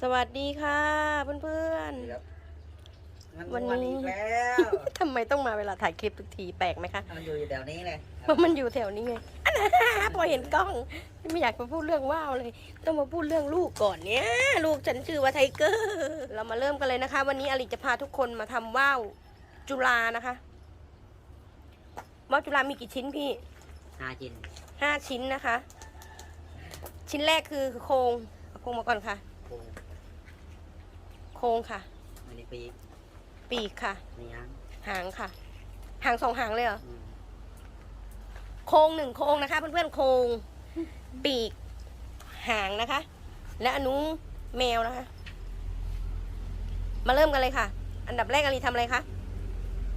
สวัสดีค่ะ เพื่อนครับมันวันนี้วันอีกแล้วๆทำไมต้องมาเวลาถ่ายคลิปทุกทีแปลกไหมคะ มันอยู่แถวนี้เลยเพราะมันอยู่แถวนี้ไงอันนั้นพอเห็นกล้องไม่อยากมาพูดเรื่องว่าวเลย ต้องมาพูดเรื่องลูกก่อนเนี่ยลูกฉันชื่อว่าไทเกอร์เรามาเริ่มกันเลยนะคะ วันนี้อลิจะพาทุกคนมาทำว่าวจุฬานะคะว่าวจุฬามีกี่ชิ้นพี่หาจินห้าชิ้นนะคะ ชิ้นแรกคือโครงเอาโครงมาก่อนค่ะ โค้งโครงค่ะ อันนี้ปีกปีกค่ะนี่ฮะหางค่ะ หางสองหางเลยเหรอ อืมโครงหนึ่งโครงนะคะเพื่อนๆโครงปีกหางนะคะ และอนุแมวนะคะ มาเริ่มกันเลยค่ะ อันดับแรกอลีทำอะไรคะ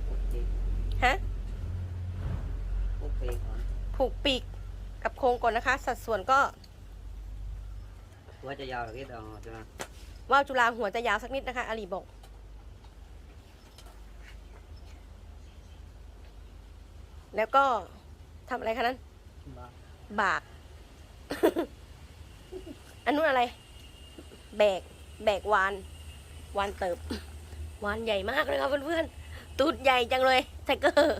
โอเคฮะโอเคก่อนผูกปีกกับโครงก่อนนะคะ สัดส่วนก็ตัวจะยาวหรือกี่ดอกใช่ไหม ว่าวจุฬาหัวจะยาวสักนิดนะคะอลีบอกแล้วก็ทำอะไรคะนั้น บาก อันนู้นอะไร แบก แบกวาน วานเติบ วานใหญ่มากเลยครับเพื่อนๆ ตูดใหญ่จังเลยไทเกอร์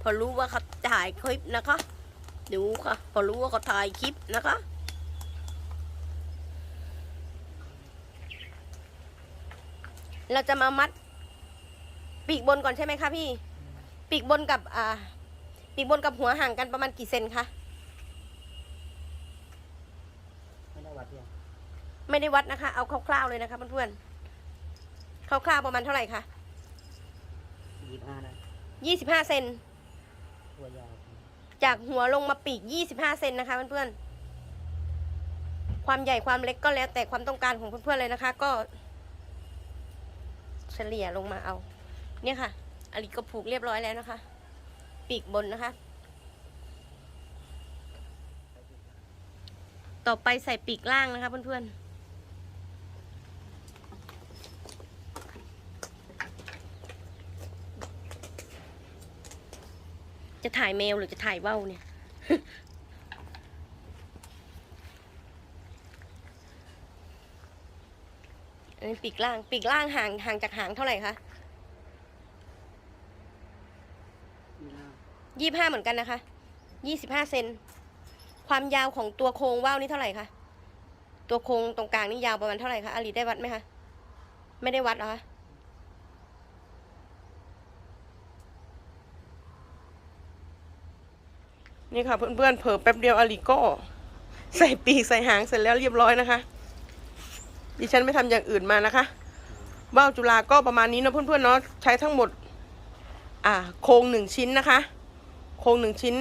พอรู้ว่าเขาถ่ายคลิปนะคะ ดูค่ะ พอรู้ว่าเขาถ่ายคลิปนะคะ เราจะมามัดปีกบนก่อนใช่ไหมคะพี่ ปีกบนกับอ่าปีกบนกับหัวห่างกันประมาณกี่เซนคะไม่ได้วัดเนี่ยไม่ได้วัดนะคะ เอาคร่าวๆเลยนะคะเพื่อนๆคร่าวๆประมาณเท่าไหร่คะยี่สิบห้าได้ยี่สิบห้าเซนตัวยาวจากหัวลงมาปีกยี่สิบห้าเซนนะคะเพื่อนๆความใหญ่ความเล็กก็แล้วแต่ความต้องการของเพื่อนๆเลยนะคะ ก็เฉลี่ยลงมาเอา เนี่ยค่ะอลิก็ผูกเรียบร้อยแล้วนะคะ ปีกบนนะคะ ต่อไปใส่ปีกล่างนะคะเพื่อนๆจะถ่ายแมวหรือจะถ่ายว่าวเนี่ย นนี้ปีกล่าง ปีกล่างห่างห่างจากหางเท่าไหร่คะยี่ห้าเหมือนกันนะคะยี่สิบห้าเซน ความยาวของตัวโครงว่าวนี่เท่าไหร่คะ ตัวโครงตรงกลางนี่ยาวประมาณเท่าไหร่คะอาลีได้วัดไหมคะ ไม่ได้วัดเหรอคะนี่ค่ะเพื่อนๆเผลอแป๊บเดียวอาลีก็ ใส่ปีกใส่หางเสร็จแล้วเรียบร้อยนะคะ ดิฉันไม่ทำอย่างอื่นมานะคะว่าวจุฬาก็ประมาณนี้เนาะเพื่อนๆเนาะใช้ทั้งหมด อ่า โครงหนึ่งชิ้นนะคะ โครงหนึ่งชิ้น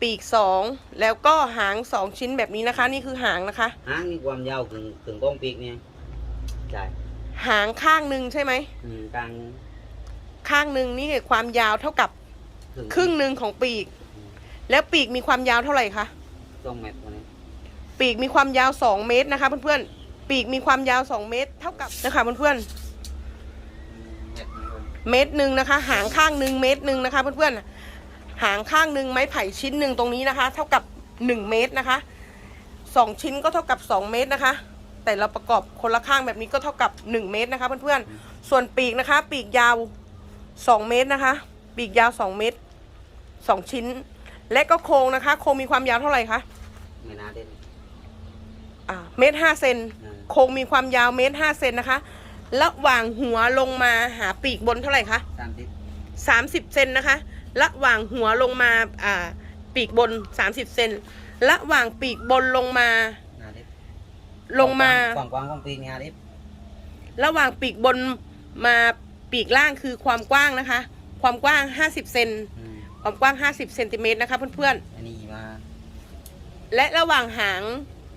ปีกสองแล้วก็หางสองชิ้นแบบนี้นะคะ นี่คือหางนะคะ หางนี่ความยาวถึงถึงกล้องปีกเนี่ยใช่หางข้างหนึ่งใช่ไหมอืมกลางข้างหนึ่งนี่ความยาวเท่ากับถึงครึ่งหนึ่งของปีก แล้วปีกมีความยาวเท่าไหร่คะต้องเม็ดตัวนี้ปีกมีความยาวสองเมตรนะคะ เพื่อนๆ ปีกมีความยาวสองเมตร เท่ากับนะคะเพื่อนอืมเม็ดนี้เลยๆเมตรหนึ่งนะคะ หางข้างหนึ่งเมตรหนึ่งนะคะเพื่อนๆหางข้างหนึ่งไม้ไผ่ชิ้นหนึ่งตรงนี้นะคะ เท่ากับหนึ่งเมตรนะคะสองชิ้นก็เท่ากับสองเมตรนะคะ แต่เราประกอบคนละข้างแบบนี้ก็เท่ากับหนึ่งเมตรนะคะเพื่อนๆส่วนปีกนะคะ ปีกยาวสองเมตรนะคะ ปีกยาวสองเมตรสองชิ้น และก็โครงนะคะ โครงมีความยาวเท่าไหร่คะไม่น่าเด่นอ่าเมตรห้าเซนอืม โครงมีความยาวเมตรห้าเซนนะคะ ระหว่างหัวลงมาหาปีกบนเท่าไหร่คะสามสิบสามสิบเซนนะคะ ระหว่างหัวลงมาอ่าปีกบนสามสิบเซนระหว่างปีกบนลงมาน่าเด่นลงมา ความกว้างของปีกเนี่ยเด่นระหว่างปีกบนมาปีกล่างคือความกว้างนะคะ ความกว้างห้าสิบเซนอืมความกว้างห้าสิบเซนติเมตรนะคะเพื่อนอันนี้มา ๆและระหว่างหาง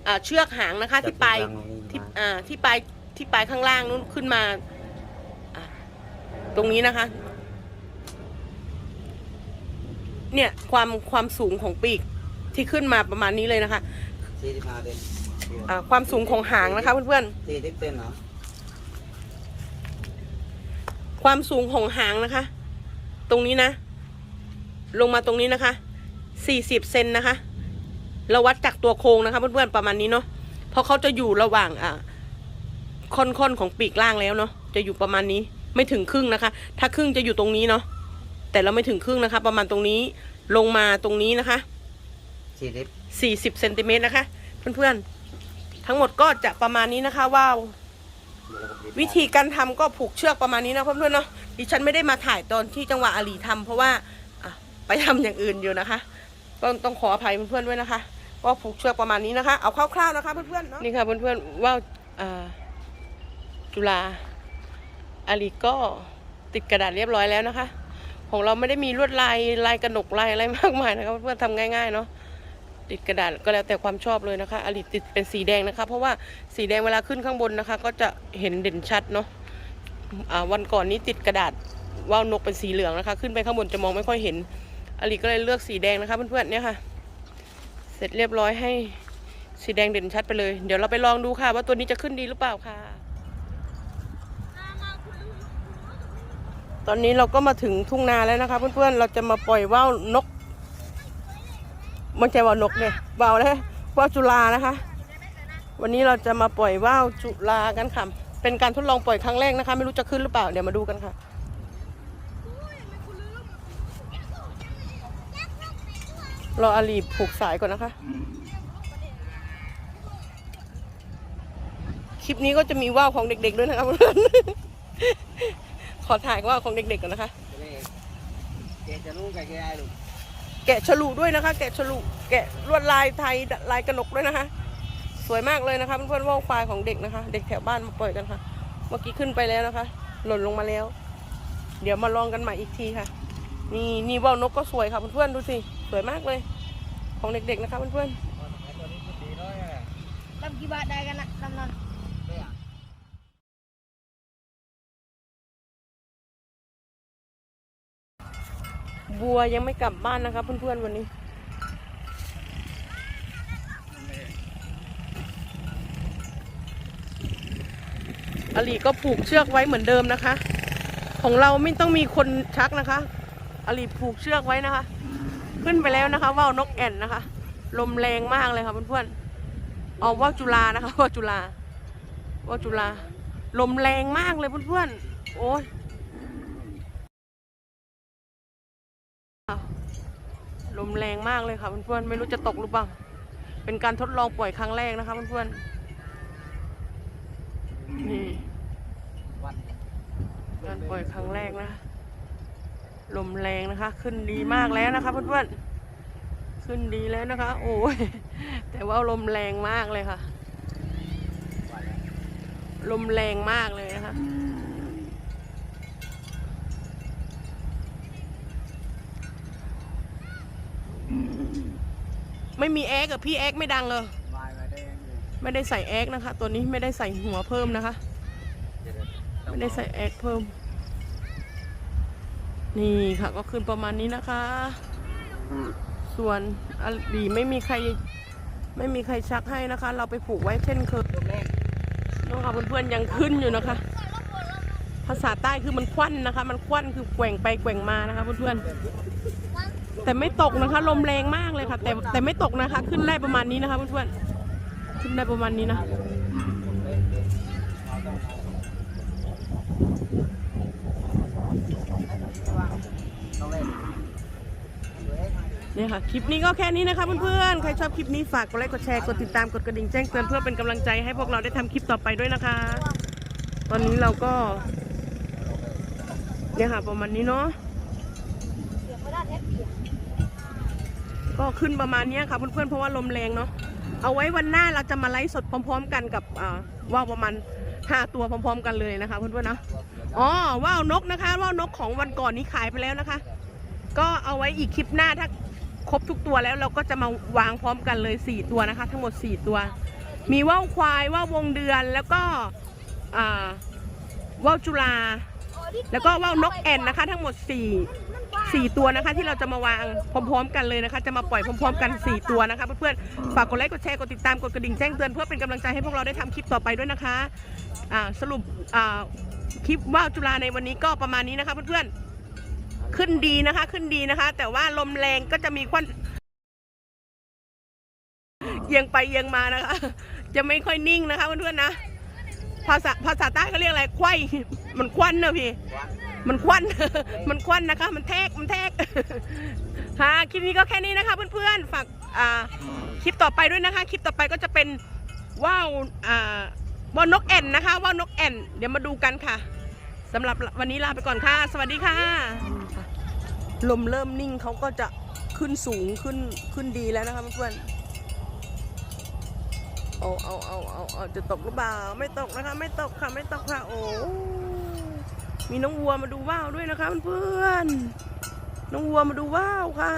อ่าเชือกหางนะคะ ที่ปลายจับตรงนี้ที่มาอ่าที่ปลายที่ปลายข้างล่างนู้นขึ้นมาอะตรงนี้นะคะ เนี่ยความความสูงของปีกที่ขึ้นมาประมาณนี้เลยนะคะสี่สิบห้าเด่นอ่าความสูงของหางนะคะเพื่อนสี่สิบเซนเหรอๆความสูงของหางนะคะ ตรงนี้นะ ลงมาตรงนี้นะคะ สี่สิบเซนนะคะ เราวัดจากตัวโครงนะคะเพื่อนๆประมาณนี้เนาะเพราะเขาจะอยู่ระหว่างอ่าค่อนๆของปีกล่างแล้วเนาะจะอยู่ประมาณนี้ไม่ถึงครึ่งนะคะ ถ้าครึ่งจะอยู่ตรงนี้เนาะแต่เราไม่ถึงครึ่งนะคะ ประมาณตรงนี้ลงมาตรงนี้นะคะสี่สิบ40เซนติเมตรนะคะ เพื่อนๆ ทั้งหมดก็จะประมาณนี้นะคะว่าววิธีการทำก็ผูกเชือกประมาณนี้นะเพื่อนๆเนาะดิฉันไม่ได้มาถ่ายตอนที่จังหวะอาลีทำเพราะว่าอะไปทำอย่างอื่นอยู่นะคะก็ต้องขออภัยเพื่อนๆด้วยนะคะ ว่าผูกเชือกประมาณนี้นะคะ เอาคร่าวๆนะคะเพื่อนๆเนาะนี่ค่ะเพื่อนๆว่าวจุฬาอาลีก็ติดกระดาษเรียบร้อยแล้วนะคะ ของเราไม่ได้มีลวดลายลายกระหนกลายอะไรมากมายนะคะเพื่อนๆทำง่ายๆเนาะติดกระดาษก็แล้วแต่ความชอบเลยนะคะอลิติดเป็นสีแดงนะคะ เพราะว่าสีแดงเวลาขึ้นข้างบนนะคะ ก็จะเห็นเด่นชัดเนาะวันก่อนนี้ติดกระดาษว่าวนกเป็นสีเหลืองนะคะ ขึ้นไปข้างบนจะมองไม่ค่อยเห็นอลิก็เลยเลือกสีแดงนะคะเพื่อนๆเนี่ยค่ะ ร็จเรียบร้อยให้สีแดงเด่นชัดไปเลย เดี๋ยวเราไปลองดูค่ะ ว่าตัวนี้จะขึ้นดีหรือเปล่าค่ะ ตอนนี้เราก็มาถึงทุ่งนาแล้วนะคะ เพื่อนๆ เราจะมาปล่อยว่าวนก มันใจว่านกเนี่ยว่าวแล้วว่าวจุฬานะคะ วันนี้เราจะมาปล่อยว่าวจุฬากันค่ะ เป็นการทดลองปล่อยครั้งแรกนะคะ ไม่รู้จะขึ้นหรือเปล่า เดี๋ยวมาดูกันค่ะ รออาลีผูกสายก่อนนะคะ คลิปนี้ก็จะมีว่าวของเด็กๆด้วยนะคะเพื่อนๆขอถ่ายว่าวของเด็กๆก่อนนะคะเกจะรู้กับแกไอ้ลูกแกะฉลุด้วยนะคะ แกะฉลุแกะลวดลายไทยลายกระหนกด้วยนะคะ สวยมากเลยนะคะเพื่อนๆว่าวควายของเด็กนะคะ เด็กแถวบ้านมาปล่อยกันค่ะ เมื่อกี้ขึ้นไปแล้วนะคะ หล่นลงมาแล้ว เดี๋ยวมาลองกันใหม่อีกทีค่ะ นี่นี่ว่าวนกก็สวยค่ะเพื่อนๆดูสิ สวยมากเลย ของเด็กๆนะคะเพื่อนตัวนี้ดีน้อยอะลำกี่บาทได้กันนะลำนั้นๆบัวยังไม่กลับบ้านนะคะเพื่อนๆวันนี้อลีก็ผูกเชือกไว้เหมือนเดิมนะคะ ของเราไม่ต้องมีคนชักนะคะ อลีผูกเชือกไว้นะคะ ขึ้นไปแล้วนะคะว่าวนกแอ่นนะคะ ลมแรงมากเลยค่ะเพื่อนๆเอาว่าวจุฬานะคะว่าวจุฬาว่าวจุฬาลมแรงมากเลยเพื่อนๆโอ้ยลมแรงมากเลยค่ะเพื่อนๆไม่รู้จะตกหรือเปล่าเป็นการทดลองปล่อยครั้งแรกนะคะเพื่อนๆนี่การปล่อยครั้งแรกนะ ลมแรงนะคะ ขึ้นดีมากแล้วนะคะเพื่อนๆขึ้นดีแล้วนะคะ โอ้ยแต่ว่าลมแรงมากเลยค่ะ ลมแรงมากเลยนะคะไม่มีแอคกับพี่แอคไม่ดังเลยได้ยังอยู่ไม่ได้ใส่แอคนะคะ ตัวนี้ไม่ได้ใส่หัวเพิ่มนะคะ ไม่ได้ใส่แอคเพิ่ม นี่ค่ะก็ขึ้นประมาณนี้นะคะ ส่วนอดีไม่มีใครไม่มีใครชักให้นะคะ เราไปผูกไว้เช่นเคยน้องค่ะเพื่อนๆยังขึ้นอยู่นะคะ ภาษาใต้คือมันควันนะคะ มันควันคือแกว่งไปแกว่งมานะคะเพื่อนๆแต่ไม่ตกนะคะ ลมแรงมากเลยค่ะ แต่แต่ไม่ตกนะคะ ขึ้นได้ประมาณนี้นะคะเพื่อนๆขึ้นได้ประมาณนี้นะ เนี่ยค่ะ คลิปนี้ก็แค่นี้นะคะเพื่อนๆ ใครชอบคลิปนี้ฝากกดไลค์กดแชร์กดติดตามกดกระดิ่งแจ้งเตือนเพื่อเป็นกำลังใจให้พวกเราได้ทำคลิปต่อไปด้วยนะคะ ตอนนี้เราก็ เนี่ยค่ะ ประมาณนี้เนาะก็ขึ้นประมาณนี้ค่ะเพื่อนๆเพราะว่าลมแรงเนาะเอาไว้วันหน้าเราจะมาไลฟ์สดพร้อม ๆ กันกับว่าประมาณห้าตัวพร้อม ๆ กันเลยนะคะเพื่อนๆนะ อ๋อว่าวนกนะคะ ว่าวนกของวันก่อนนี้ขายไปแล้วนะคะ ก็เอาไว้อีกคลิปหน้าถ้าครบทุกตัวแล้วเราก็จะมาวางพร้อมกันเลย 4 ตัวนะคะ ทั้งหมด 4 ตัว มีว่าวควายว่าววงเดือนแล้วก็ว่าวจุฬาแล้วก็ว่าวนกแอ่นนะคะ ทั้งหมด 4 4 ตัวนะคะ ที่เราจะมาวางพร้อมๆ กันเลยนะคะ จะมาปล่อยพร้อมๆ กัน 4 ตัวนะคะเพื่อนๆฝากกดไลค์กดแชร์กดติดตามกดกระดิ่งแจ้งเตือนเพื่อเป็นกำลังใจให้พวกเราได้ทำคลิปต่อไปด้วยนะคะอ่าสรุปอ่า คลิปว่าวจุฬาในวันนี้ก็ประมาณนี้นะคะเพื่อนๆ ขึ้นดีนะคะ ขึ้นดีนะคะ แต่ว่าลมแรงก็จะมีควันเอียงไปเอียงมานะคะ จะไม่ค่อยนิ่งนะคะเพื่อนๆนะ ภาษาภาษาใต้เขาเรียกอะไรไขว้มันควันเนอะพี่ มันควัน มันควันนะคะ มันแทก มันแทกค่ะ คลิปนี้ก็แค่นี้นะคะเพื่อนๆ ฝาก อ่า คลิปต่อไปด้วยนะคะ คลิปต่อไปก็จะเป็นว่าว อ่า ว่าวนกแอ่นนะคะ ว่าวนกแอ่น เดี๋ยวมาดูกันค่ะสำหรับวันนี้ลาไปก่อนค่ะ สวัสดีค่ะ ลมเริ่มนิ่งเขาก็จะขึ้นสูงขึ้นขึ้นดีแล้วนะคะเพื่อนเอาเอาเอาเอาเอาจะตกหรือเปล่าไม่ตกนะคะ ไม่ตกค่ะไม่ตกค่ะ โอ้มีน้องวัวมาดูว่าวด้วยนะคะเพื่อนๆน้องวัวมาดูว่าวค่ะ